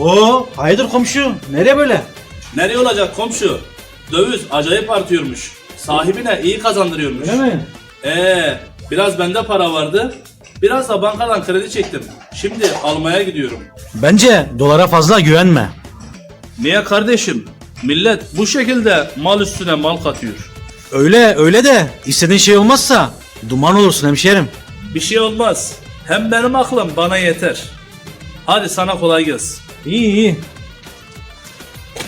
Oo, hayırdır komşu? Nereye böyle? Nereye olacak komşu? Döviz acayip artıyormuş. Sahibine iyi kazandırıyormuş. Öyle mi? Ee, biraz bende para vardı. Biraz da bankadan kredi çektim. Şimdi almaya gidiyorum. Bence dolara fazla güvenme. Niye kardeşim? Millet bu şekilde mal üstüne mal katıyor. Öyle öyle de istediğin şey olmazsa duman olursun hemşerim. Bir şey olmaz. Hem benim aklım bana yeter. Hadi sana kolay gelsin. İyi iyi.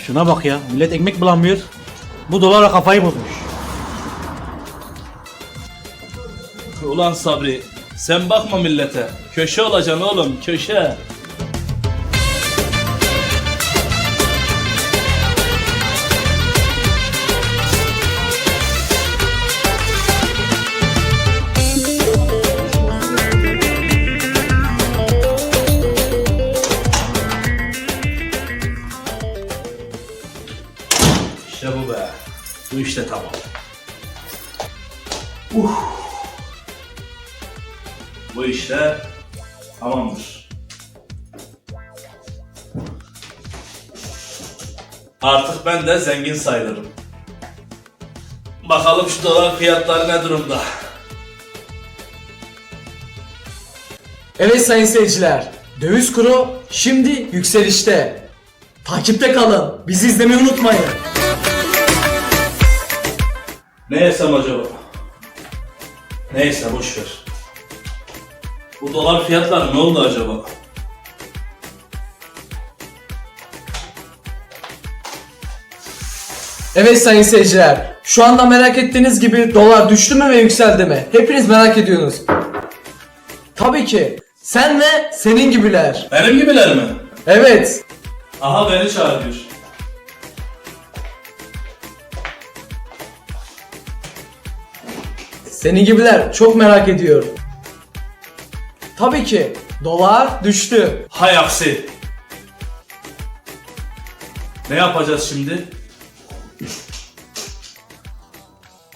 Şuna bak ya millet ekmek bulamıyor. Bu dolara kafayı bozmuş. Ulan Sabri, sen bakma millete. Köşe olacaksın oğlum, köşe. İşte bu be. Bu işte tamam. Bu işte tamamdır. Artık ben de zengin sayılırım. Bakalım şu dolar fiyatları ne durumda? Evet sayın seyirciler, döviz kuru şimdi yükselişte. Takipte kalın, bizi izlemeyi unutmayın. Ne yesem acaba? Neyse boş ver. Bu dolar fiyatları ne oldu acaba? Evet sayın seyirciler, şu anda merak ettiğiniz gibi dolar düştü mü ve yükseldi mi? Hepiniz merak ediyorsunuz. Tabii ki. Sen ve senin gibiler. Benim gibiler mi? Evet. Aha beni çağırıyor. Senin gibiler çok merak ediyor. Tabii ki. Dolar düştü. Hay aksi. Ne yapacağız şimdi?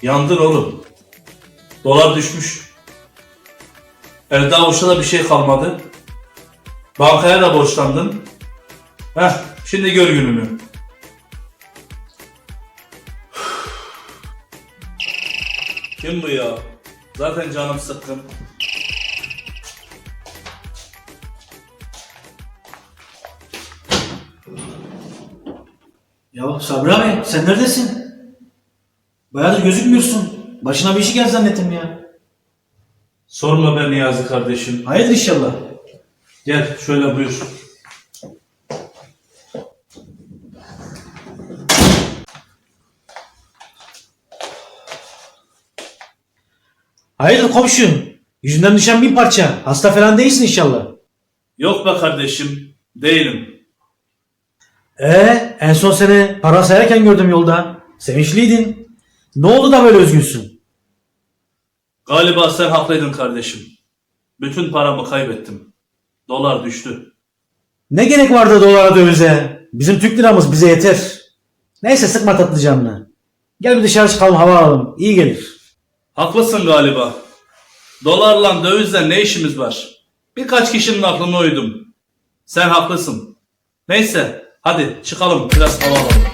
Yandın oğlum. Dolar düşmüş. Elde avuçta da bir şey kalmadı. Bankaya da borçlandın. Heh, şimdi gör gününü. Kim bu ya? Zaten canım sıkkın. Ya Sabri abi sen neredesin? Bayağıdır gözükmüyorsun. Başına bir işi gel zannettim ya. Sorma be Niyazi kardeşim. Hayırdır inşallah. Gel şöyle buyur. Hayırdır komşu? Yüzünden düşen bin parça. Hasta falan değilsin inşallah. Yok be kardeşim. Değilim. Ee, en son seni para sayarken gördüm yolda. Sevinçliydin. Ne oldu da böyle üzgünsün? Galiba sen haklıydın kardeşim. Bütün paramı kaybettim. Dolar düştü. Ne gerek vardı dolara dövize? Bizim Türk liramız bize yeter. Neyse sıkma tatlı canını. Gel bir dışarı çıkalım hava alalım. İyi gelir. Haklısın galiba. Dolarla dövizle ne işimiz var? Birkaç kişinin aklına uydum. Sen haklısın. Neyse hadi çıkalım biraz hava alalım.